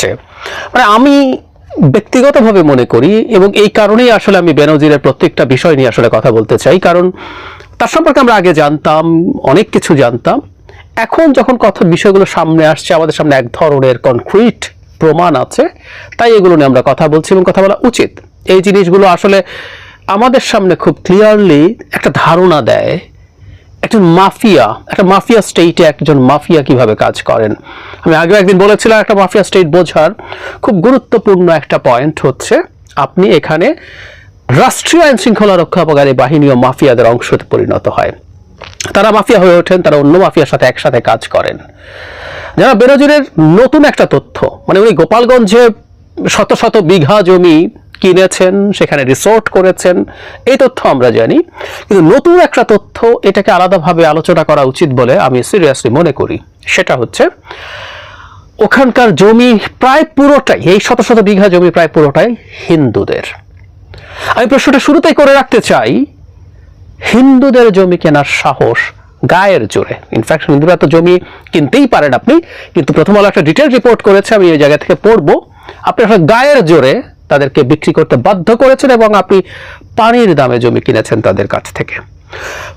আসছে মানে আমি ব্যক্তিগতভাবে মনে করি এবং এই কারণেই আসলে আমি বেনজিরের প্রত্যেকটা বিষয় নিয়ে আসলে কথা বলতে চাই, কারণ তার সম্পর্কে আমরা আগে জানতাম, অনেক কিছু জানতাম। এখন যখন কথা, বিষয়গুলো সামনে আসছে, আমাদের সামনে এক ধরনের কনক্রিট প্রমাণ আছে, তাই এগুলো নিয়ে আমরা কথা বলছি এবং কথা বলা উচিত। এই জিনিসগুলো আসলে আমাদের সামনে খুব ক্লিয়ারলি একটা ধারণা দেয় একজন মাফিয়া, একটা মাফিয়া স্টেটে একজন মাফিয়া কীভাবে কাজ করেন? আমি আগেও একদিন বলেছিলাম একটা মাফিয়া স্টেট বোঝার খুব গুরুত্বপূর্ণ একটা পয়েন্ট হচ্ছে, আপনি এখানে রাষ্ট্রীয় আইন শৃঙ্খলা রক্ষাকারী বাহিনী ও মাফিয়াদের অংশতে পরিণত হয়। তারা মাফিয়া হয়ে ওঠেন, তারা অন্য মাফিয়ার সাথে একসাথে কাজ করেন। যারা বেরোজুরের নতুন একটা তথ্য মানে উনি গোপালগঞ্জে শত শত বিঘা জমি কিনেছেন, সেখানে রিসোর্ট করেছেন, এই তথ্য আমরা জানি। কিন্তু নতুন একটা তথ্য, এটাকে আলাদাভাবে আলোচনা করা উচিত বলে আমি সিরিয়াসলি মনে করি। সেটা হচ্ছে, ওখানকার জমি প্রায় পুরোটাই, এই শত শত বিঘা জমি প্রায় পুরোটাই হিন্দুদের। আমি প্রশ্নটা শুরুতেই করে রাখতে চাই, হিন্দুদের জমি কেনার সাহস গায়ের জোরে। ইনফ্যাক্ট হিন্দুরা তো জমি কিনতেই পারেন আপনি, কিন্তু প্রথম আলো একটা ডিটেল রিপোর্ট করেছে, আমি এই জায়গা থেকে পড়ব। আপনি আসলে গায়ের জোরে তাদেরকে বিক্রি করতে বাধ্য করেছেন এবং আপনি পানির দামে জমি কিনেছেন তাদের কাছ থেকে।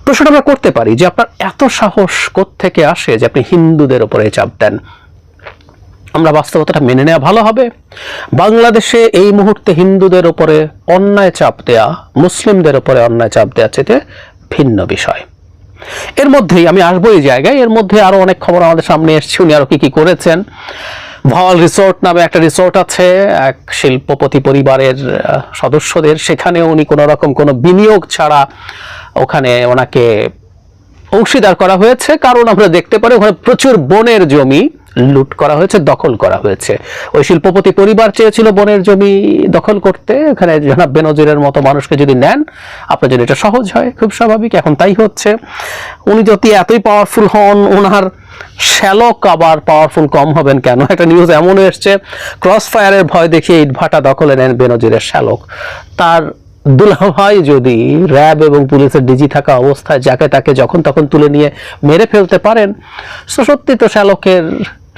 প্রশ্ন আমরা করতে পারি যে আপনার এত সাহস থেকে আসে যে আপনি হিন্দুদের উপরে চাপ দেন? আমরা বাস্তবতাটা মেনে নেওয়া ভালো হবে। বাংলাদেশে এই মুহূর্তে হিন্দুদের উপরে অন্যায় চাপ দেয়া, মুসলিমদের উপরে অন্যায় চাপ দেওয়া চেতে ভিন্ন বিষয়। এর মধ্যেই আমি আসব এই জায়গায়। এর মধ্যে আরও অনেক খবর আমাদের সামনে এসছে। উনি আরও কি কি করেছেন? ভল রিসোর্ট নামে একটা রিসোর্ট আছে, এক শিল্পপতি পরিবারের সদস্যদের। সেখানে উনি কোনো রকম কোনো বিনিয়োগ ছাড়া ওখানে ওনাকে অংশীদার করা হয়েছে। কারণ আমরা দেখতে পারি ওখানে প্রচুর বনের জমি লুট করা হয়েছে, দখল করা হয়েছে। ওই শিল্পপতি পরিবার চেয়েছিল বনের জমি দখল করতে। এখানে জনাব বেনজিরের মতো মানুষকে যদি নেন, আপনার জন্য এটা সহজ হয়। খুব স্বাভাবিক, এখন তাই হচ্ছে। উনি যদি এতই পাওয়ারফুল হন ওনার শ্যালক আবার পাওয়ারফুল কম হবেন কেন? একটা নিউজ এমন এসছে ক্রস ফায়ারের ভয় দেখিয়ে ইটভাটা দখলে নেন বেনজিরের শ্যালক। তার দুলাভাই যদি র্যাব এবং পুলিশের ডিজি থাকা অবস্থায় যাকে তাকে যখন তখন তুলে নিয়ে মেরে ফেলতে পারেন তো সত্যি তো শ্যালকের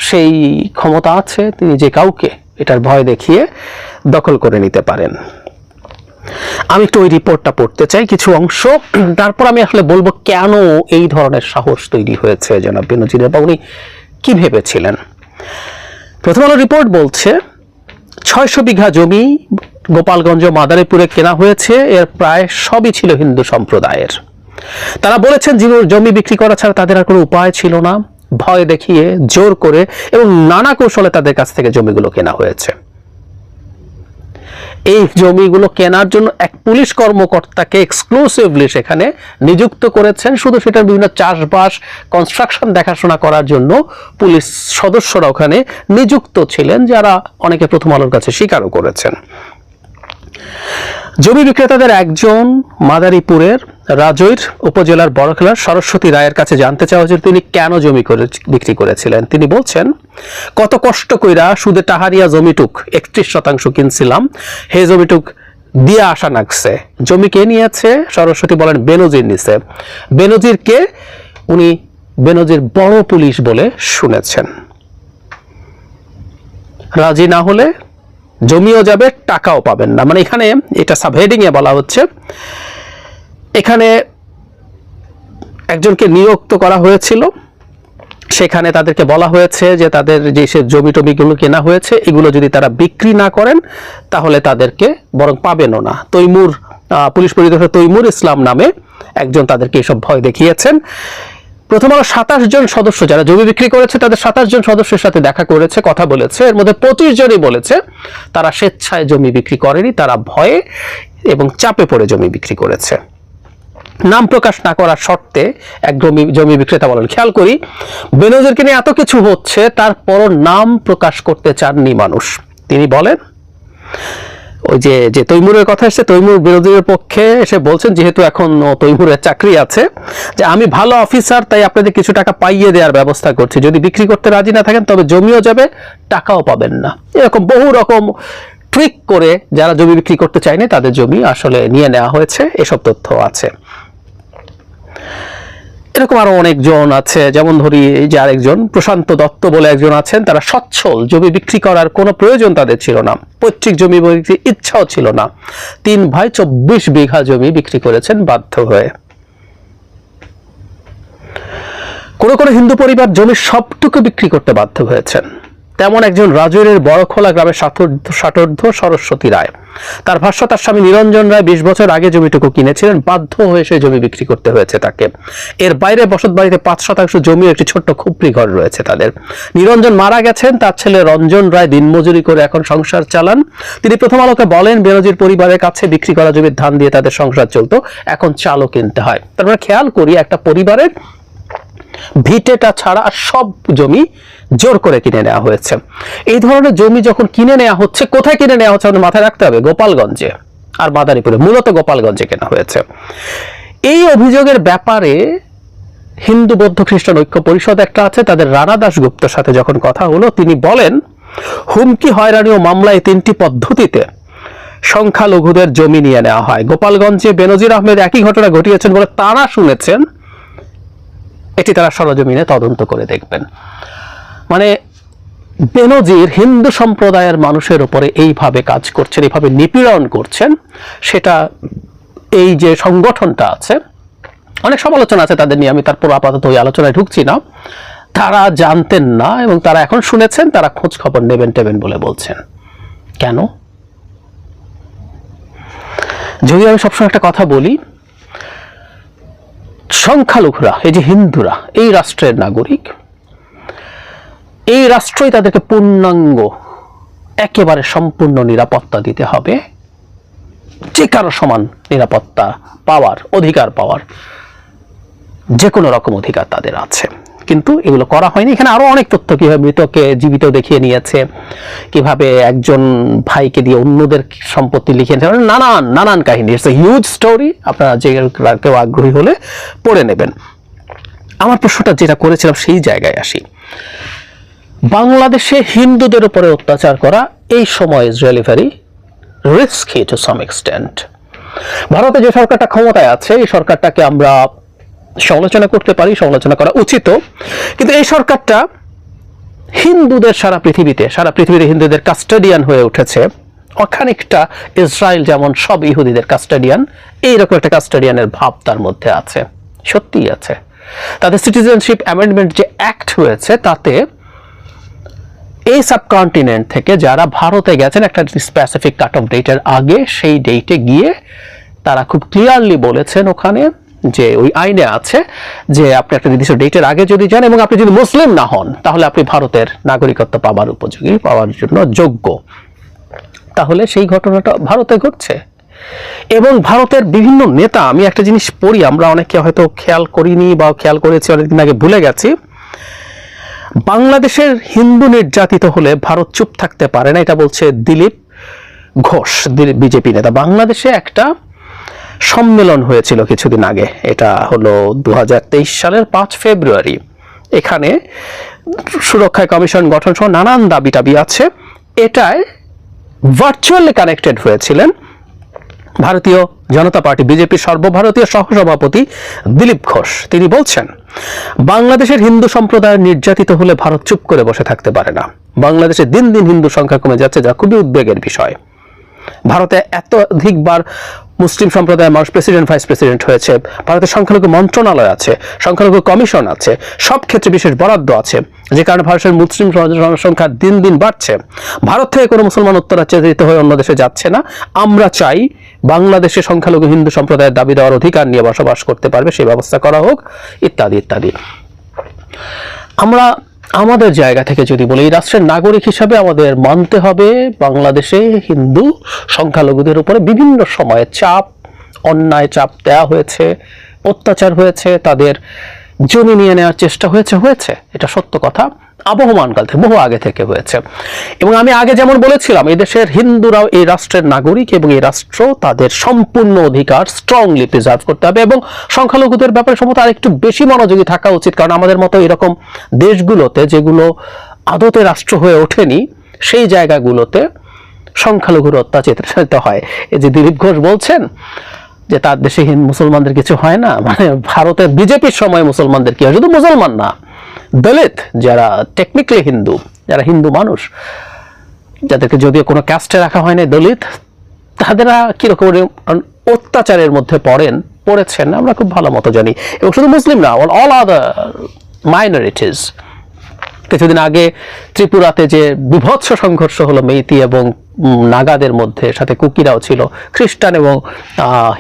সেই ক্ষমতা আছে, তিনি যে কাউকে এটার ভয় দেখিয়ে দখল করে নিতে পারেন। আমি একটু ওই রিপোর্টটা পড়তে চাই কিছু অংশ। তারপর আমি আসলে বলব কেন এই ধরনের সাহস তৈরি হয়েছে জনাব বেনজিরের বা উনি কি ভেবেছিলেন? প্রথম আলো রিপোর্ট বলছে, ছয়শো বিঘা জমি গোপালগঞ্জ মাদারীপুরে কেনা হয়েছে, এর প্রায় সবই ছিল হিন্দু সম্প্রদায়ের। তারা বলেছেন জমি বিক্রি করা ছাড়া তাদের আর কোনো উপায় ছিল না। ভয় দেখিয়ে জোর করে এবং নানা কৌশলে তাদের কাছ থেকে জমিগুলো কেনা হয়েছে। এই জমিগুলো কেনার জন্য এক পুলিশ কর্মকর্তাকে এক্সক্লুসিভলি সেখানে নিযুক্ত করেছেন। শুধু সেটা বিভিন্ন চাষবাস কনস্ট্রাকশন দেখাশোনা করার জন্য পুলিশ সদস্যরা ওখানে নিযুক্ত ছিলেন, যারা অনেকে প্রথম আলোর কাছে স্বীকারও করেছেন। জমি বিক্রেতাদের একজন মাদারীপুরের রাজৈর উপজেলার বড়খেলার সরস্বতী রায়ের কাছে জানতে চাওয়া হয়েছিল তিনি কেন জমি করে বিক্রি করেছিলেন। তিনি বলছেন, কত কষ্ট কইরা সুদে টাহারিয়া জমিটুক একত্রিশ শতাংশ কিনছিলাম। হে জমিটুক, দিয়ে আসা নাগছে। জমি কে নিয়েছে? সরস্বতী বলেন, বেনজির নিছে। বেনজির কে? উনি বেনজির বড় পুলিশ বলে শুনেছেন। রাজি না হলে জমিও যাবে, টাকাও পাবেন না। মানে এখানে এটা সাবহেডিং এ বলা হচ্ছে। এখানে একজনকে নিয়োক্ত করা হয়েছিল। সেখানে তাদেরকে বলা হয়েছে যে তাদের যে সে জমি টমিগুলো কেনা হয়েছে, এগুলো যদি তারা বিক্রি না করেন, তাহলে তাদেরকে বরং পাবেনও না। তৈমুর পুলিশ পরিদর্শক তৈমুর ইসলাম নামে একজন তাদেরকে এসব ভয় দেখিয়েছেন। প্রথম আলো সাতাশ জন সদস্য যারা জমি বিক্রি করেছে, তাদের সাতাশ জন সদস্যের সাথে দেখা করেছে, কথা বলেছে। এর মধ্যে পঁচিশ জনই বলেছে, তারা স্বেচ্ছায় জমি বিক্রি করেনি, তারা ভয়ে এবং চাপে পড়ে জমি বিক্রি করেছে। নাম প্রকাশ না করার শর্তে এক জমি জমি বিক্রেতা বলেন, খেয়াল করি, বেনজিরকে নিয়ে এত কিছু হচ্ছে, তারপরও নাম প্রকাশ করতে চাননি মানুষ। তিনি বলেন ওই যে যে তৈমুরের কথা এসেছে, তৈমুর বিরোধীদের পক্ষে এসে বলছেন, যেহেতু এখন তৈমুরের চাকরি আছে, যে আমি ভালো অফিসার, তাই আপনাদের কিছু টাকা পাইয়ে দেওয়ার ব্যবস্থা করছি। যদি বিক্রি করতে রাজি না থাকেন, তবে জমিও যাবে, টাকাও পাবেন না। এরকম বহু রকম ট্রিক করে যারা জমি বিক্রি করতে চায়নি, তাদের জমি আসলে নিয়ে নেওয়া হয়েছে, এসব তথ্য আছে। এরকম আরও অনেকজন আছে, যেমন ধরি যে আরেকজন, প্রশান্ত দত্ত বলে একজন আছেন, তারা সচ্ছল, জমি বিক্রি করার কোনো প্রয়োজন তাদের ছিল না, পৈতৃক জমি বিক্রির ইচ্ছাও ছিল না, তিন ভাই চব্বিশ বিঘা জমি বিক্রি করেছেন বাধ্য হয়ে। কোনো কোনো হিন্দু পরিবার জমির সবটুকু বিক্রি করতে বাধ্য হয়েছেন। তেমন একজন রাজৈরের বড়খোলা গ্রামের ষাটোর্ধ সরস্বতী রায়। তার ভাষ্য, তার স্বামী নিরঞ্জন রায় বিশ বছর আগে জমিটুকু কিনেছিলেন, বাধ্য হয়ে সেই জমি বিক্রি করতে হয়েছে তাকে। এর বাইরে বসত বাড়িতে পাঁচ শতাংশ জমি একটি ছোট্ট খুপড়ি ঘর রয়েছে তাদের। নিরঞ্জন মারা গেছেন, তার ছেলে রঞ্জন রায় দিনমজুরি করে এখন সংসার চালান। তিনি প্রথম আলোকে বলেন, বেনজির পরিবারের কাছে বিক্রি করা জমির ধান দিয়ে তাদের সংসার চলতো, এখন চালও কিনতে হয়। তার মানে খেয়াল করি, একটা পরিবারের ভিটেটা ছাড়া সব জমি জোর করে কিনে নেওয়া হয়েছে। এই ধরনের জমি যখন কিনে নেওয়া হচ্ছে, কোথায় কিনে নেওয়া হচ্ছে মাথায় রাখতে হবে? গোপালগঞ্জে। আর মাদারীপুরে মূলত গোপালগঞ্জে কেনা হয়েছে। এই অভিযোগের ব্যাপারে হিন্দু বৌদ্ধ খ্রিস্টান ঐক্য পরিষদ একটা আছে, তাদের রানা দাশগুপ্তর সাথে যখন কথা হলো, তিনি বলেন, হুমকি, হয়রানি ও মামলায় তিনটি পদ্ধতিতে সংখ্যালঘুদের জমি নিয়ে নেওয়া হয়। গোপালগঞ্জে বেনজির আহমেদ একই ঘটনা ঘটিয়েছেন বলে তারা শুনেছেন। এটি তারা সরজমিনে তদন্ত করে দেখবেন। মানে বেনজির হিন্দু সম্প্রদায়ের মানুষের উপরে এইভাবে কাজ করছেন, এইভাবে নিপীড়ন করছেন, সেটা এই যে সংগঠনটা আছে, অনেক সমালোচনা আছে তাদের নিয়ে, আমি তারপর আপাতত ওই আলোচনায় ঢুকছি না। তারা জানতেন না এবং তারা এখন শুনেছেন, তারা খোঁজ খবর নেবেন টেবেন বলে বলছেন। কেন? যদি আমি সবসময় একটা কথা বলি সংখ্যালঘুরা, এই যে হিন্দুরা, এই রাষ্ট্রের নাগরিক, এই রাষ্ট্রই তাদেরকে পূর্ণাঙ্গ, একেবারে সম্পূর্ণ নিরাপত্তা দিতে হবে, যে কারও সমান নিরাপত্তা পাওয়ার, অধিকার পাওয়ার, যে কোনো রকম অধিকার তাদের আছে। কিন্তু এগুলো করা হয়নি। এখানে আরও অনেক তথ্য কীভাবে মৃতকে জীবিত দেখিয়ে নিয়েছে, কীভাবে একজন ভাইকে দিয়ে অন্যদের সম্পত্তি লিখে নিয়েছে। মানে নানান নানান কাহিনী। ইটস এ হিউজ স্টোরি আপনারা যে কেউ আগ্রহী হলে পড়ে নেবেন। আমার প্রশ্নটা যেটা করেছিলাম সেই জায়গায় আসি। বাংলাদেশে হিন্দুদের উপরে অত্যাচার করা এই সময় Israeli very risky to some extent ভারতে যে সরকারটা ক্ষমতায় আছে, এই সরকারটাকে আমরা সমালোচনা করতে পারি, সমালোচনা করা উচিত। কিন্তু এই সরকারটা হিন্দুদের সারা পৃথিবীতে সারা পৃথিবীতে হিন্দুদের কাস্টাডিয়ান হয়ে উঠেছে। অখানিকটা ইসরায়েল যেমন সব ইহুদিদের কাস্টাডিয়ান এইরকম একটা কাস্টাডিয়ানের ভাব তার মধ্যে আছে, সত্যিই আছে। তাদের সিটিজেনশিপ অ্যামেন্ডমেন্ট যে অ্যাক্ট হয়েছে, তাতে এই সাবকন্টিনেন্ট থেকে যারা ভারতে গেছেন, একটা স্পেসিফিক কাট অফ ডেটের আগে, সেই ডেটে গিয়ে তারা খুব ক্লিয়ারলি বলেছেন ওখানে যে ওই আইনে আছে যে আপনি একটা নির্দিষ্ট ডেটের আগে যদি যান এবং আপনি যদি মুসলিম না হন, তাহলে আপনি ভারতের নাগরিকত্ব পাবার উপযোগী, পাওয়ার জন্য যোগ্য। তাহলে সেই ঘটনাটা ভারতে ঘটছে। এবং ভারতের বিভিন্ন নেতা, আমি একটা জিনিস পড়ি, আমরা অনেকে হয়তো খেয়াল করিনি বা খেয়াল করেছি, অনেকদিন আগে ভুলে গেছি। বাংলাদেশের হিন্দু নির্যাতিত হলে ভারত চুপ থাকতে পারে না, এটা বলছে দিলীপ ঘোষ বিজেপি নেতা। বাংলাদেশে একটা সম্মেলন হয়েছিল কিছুদিন আগে। এটা হলো দু হাজার তেইশ সালের পাঁচ ফেব্রুয়ারি। এখানে সুরক্ষা কমিশন গঠন সহ নানান দাবি টাবি আছে। এটায় ভার্চুয়ালি কানেক্টেড হয়েছিলেন ভারতীয় জনতা পার্টি, বিজেপির সর্বভারতীয় সহসভাপতি দিলীপ ঘোষ। তিনি বলছেন, বাংলাদেশের হিন্দু সম্প্রদায় নির্যাতিত হলে ভারত চুপ করে বসে থাকতে পারে না। বাংলাদেশে দিন দিন হিন্দু সংখ্যা কমে যাচ্ছে, যা খুবই উদ্বেগের বিষয়। ভারতে এত অধিকবার মুসলিম সম্প্রদায়ের মানুষ প্রেসিডেন্ট, ভাইস প্রেসিডেন্ট হয়েছে। ভারতের সংখ্যালঘু মন্ত্রণালয় আছে, সংখ্যালঘু কমিশন আছে, সব ক্ষেত্রে বিশেষ বরাদ্দ আছে। যে কারণে ভারতের মুসলিম সংখ্যা দিন দিন বাড়ছে। ভারত থেকে কোনো মুসলমান উত্তরাচ্ছাদিত হয়ে অন্য দেশে যাচ্ছে না। আমরা চাই বাংলাদেশে সংখ্যালঘু হিন্দু সম্প্রদায়ের দাবি দেওয়ার অধিকার নিয়ে বসবাস করতে পারবে সেই ব্যবস্থা করা হোক, ইত্যাদি ইত্যাদি। আমরা আমাদের জায়গা থেকে যদি বলি, এই রাষ্ট্রের নাগরিক হিসাবে আমাদের মানতে হবে বাংলাদেশে হিন্দু সংখ্যালঘুদের উপরে বিভিন্ন সময়ে চাপ, অন্যায় চাপ দেওয়া হয়েছে, অত্যাচার হয়েছে, তাদের জমি নিয়ে নেওয়ার চেষ্টা হয়েছে হয়েছে। এটা সত্য কথা। আবহমানকাল থেকে, বহু আগে থেকে হয়েছে। এবং আমি আগে যেমন বলেছিলাম এই দেশের হিন্দুরাও এই রাষ্ট্রের নাগরিক এবং এই রাষ্ট্র তাদের সম্পূর্ণ অধিকার স্ট্রংলি প্রিজার্ভ করতে হবে এবং সংখ্যালঘুদের ব্যাপারে সম্ভবত আর একটু বেশি মনোযোগী থাকা উচিত। কারণ আমাদের মতো এরকম দেশগুলোতে যেগুলো আদতে রাষ্ট্র হয়ে ওঠেনি, সেই জায়গাগুলোতে সংখ্যালঘুর অত্যাচারিত হয়। এই যে দিলীপ ঘোষ বলছেন যে তার দেশে মুসলমানদের কিছু হয় না মানে ভারতের বিজেপির সময় মুসলমানদের কি হয়? শুধু মুসলমান না, দলিত যারা টেকনিক্যালি হিন্দু, যারা হিন্দু মানুষ, যাদেরকে যদিও কোনো ক্যাস্টে রাখা হয় না দলিত, তাদেরা কীরকম অত্যাচারের মধ্যে পড়েন, পড়েছেন, আমরা খুব ভালো মতো জানি। এবং শুধু মুসলিম না অল আদার মাইনরিটিস কিছুদিন আগে ত্রিপুরাতে যে বিভৎস সংঘর্ষ হলো মেইতি এবং নাগাদের মধ্যে, সাথে কুকিরাও ছিল, খ্রিস্টান এবং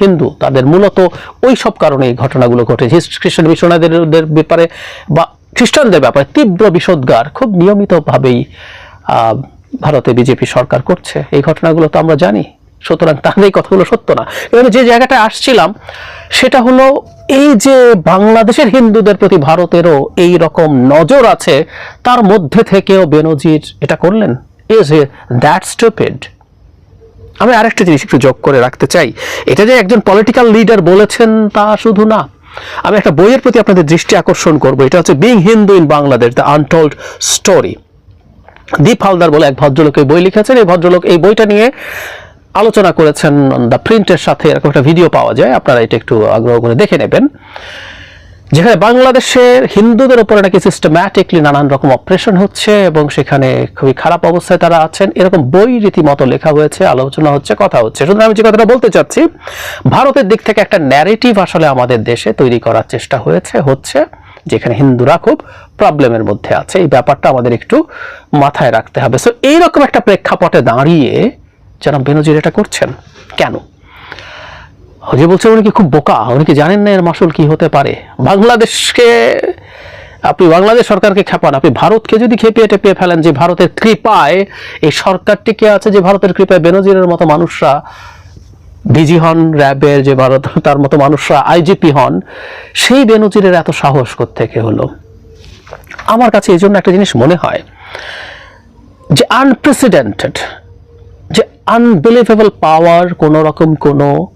হিন্দু। তাদের মূলত ওই সব কারণে এই ঘটনাগুলো ঘটেছে খ্রিস্টান মিশনারিদের ব্যাপারে বা খ্রিস্টানদের ব্যাপারে তীব্র বিষোদ্গার খুব নিয়মিতভাবেই ভারতে বিজেপি সরকার করছে। এই ঘটনাগুলো তো আমরা জানি। সুতরাং তাহলে এই কথাগুলো সত্য না। এখানে যে জায়গাটা আসছিলাম, সেটা হলো এই যে বাংলাদেশের হিন্দুদের প্রতি ভারতেরও এই রকম নজর আছে, তার মধ্যে থেকেও বেনজির এটা করলেন? ইজ দ্যাট স্টুপিড আমি আরেকটা জিনিস একটু যোগ করে রাখতে চাই। এটা যে একজন পলিটিক্যাল লিডার বলেছেন তা শুধু না। আমি একটা বইয়ের প্রতি আপনাদের দৃষ্টি আকর্ষণ করব। এটা হচ্ছে being Hindu in Bangladesh the untold story Deep Haldar বলে এক ভদ্রলোক এই বই লিখেছেন। এই ভদ্রলোক এই বইটা নিয়ে আলোচনা করেছেন। দ্য প্রিন্টের সাথে এরকম একটা ভিডিও পাওয়া যায়। আপনারা এটা একটু আগ্রহ করে দেখে নেবেন। যেখানে বাংলাদেশের হিন্দুদের উপরে নাকি সিস্টেম্যাটিকলি নানান রকম অপারেশন হচ্ছে এবং সেখানে খুবই খারাপ অবস্থায় তারা আছেন, এরকম বই রীতিমতো লেখা হয়েছে, আলোচনা হচ্ছে, কথা হচ্ছে। সুতরাং আমি যে কথাটা বলতে চাচ্ছি, ভারতের দিক থেকে একটা ন্যারেটিভ আসলে আমাদের দেশে তৈরি করার চেষ্টা হয়েছে, হচ্ছে যেখানে হিন্দুরা খুব প্রবলেমের মধ্যে আছে। এই ব্যাপারটা আমাদের একটু মাথায় রাখতে হবে। সো এইরকম একটা প্রেক্ষাপটে দাঁড়িয়ে যেন বেনজির এটা করছেন? কেন? যে বলছেন উনি কি খুব বোকা? উনি কি জানেন না এর মাসুল কি হতে পারে? বাংলাদেশকে আপনি বাংলাদেশ সরকারকে খেপান, আপনি ভারতকে যদি খেপিয়ে টেপিয়ে ফেলেন যে ভারতের কৃপায়, এই সরকার টিকে আছে যে ভারতের কৃপায় বেনজিরের মতো মানুষরা ডিজি হন, র্যাবের যে ভারত, তার মতো মানুষরা আইজিপি হন, সেই বেনজিরের এত সাহস থেকে হলো? আমার কাছে এই জন্য একটা জিনিস মনে হয় যে আনপ্রেসিডেন্টেড যে আনবিলিভেবল পাওয়ার কোনো রকম কোনো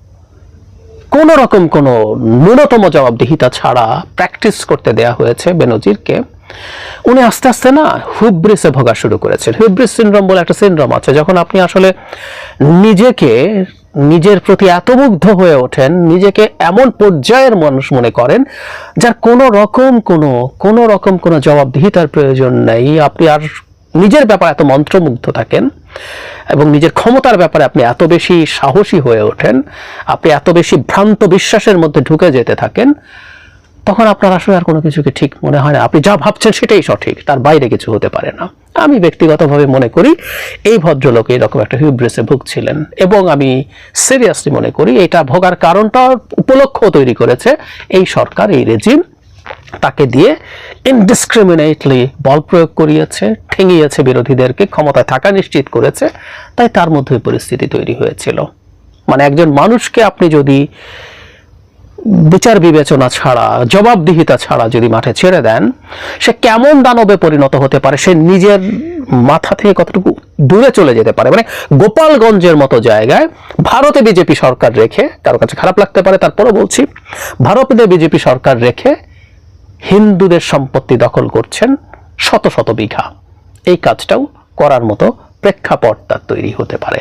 কোনো রকম কোনো ন্যূনতম জবাবদিহিতা ছাড়া প্র্যাকটিস করতে দেয়া হয়েছে বেনজিরকে। উনি আস্তে আস্তে না হুব্রিসে ভোগা শুরু করেছেন। হুব্রিস সিনড্রোম বলে একটা সিনড্রোম আছে, যখন আপনি আসলে নিজেকে, নিজের প্রতি এত মুগ্ধ হয়ে ওঠেন, নিজেকে এমন পর্যায়ের মানুষ মনে করেন, যার কোনো রকম কোনো কোনো রকম কোনো জবাবদিহিতার প্রয়োজন নেই। আপনি আর নিজের ব্যাপারে এত মন্ত্রমুগ্ধ থাকেন এবং নিজের ক্ষমতার ব্যাপারে আপনি এত বেশি সাহসী হয়ে ওঠেন, আপনি এত বেশি ভ্রান্ত বিশ্বাসের মধ্যে ঢুকে যেতে থাকেন, তখন আপনার আসলে আর কোনো কিছুকে ঠিক মনে হয় না। আপনি যা ভাবছেন সেটাই সঠিক, তার বাইরে কিছু হতে পারে না। আমি ব্যক্তিগতভাবে মনে করি এই ভদ্রলোক এরকম একটা হিউব্রেসে ভুগছিলেন এবং আমি সিরিয়াসলি মনে করি এটা ভোগার কারণটা উপলক্ষ তৈরি করেছে এই সরকার, এই রেজিম তাকে দিয়ে ইনডিসক্রিমিনেটলি বল প্রয়োগ করিয়েছে, ঠেঙিয়েছে বিরোধীদেরকে, ক্ষমতায় থাকা নিশ্চিত করেছে, তাই তার মধ্যে পরিস্থিতি তৈরি হয়েছিল। মানে একজন মানুষকে আপনি যদি বিচার বিবেচনা ছাড়া, জবাবদিহিতা ছাড়া যদি মাঠে ছেড়ে দেন, সে কেমন দানবে পরিণত হতে পারে? সে নিজের মাথা থেকে কতটুকু দূরে চলে যেতে পারে? মানে গোপালগঞ্জের মতো জায়গায় ভারতে বিজেপি সরকার রেখে, কারও কাছে খারাপ লাগতে পারে, তারপরও বলছি, ভারতে বিজেপি সরকার রেখে হিন্দুদের সম্পত্তি দখল করছেন শত শত বিঘা। এই কাজটাও করার মতো প্রেক্ষাপট তার তৈরি হতে পারে।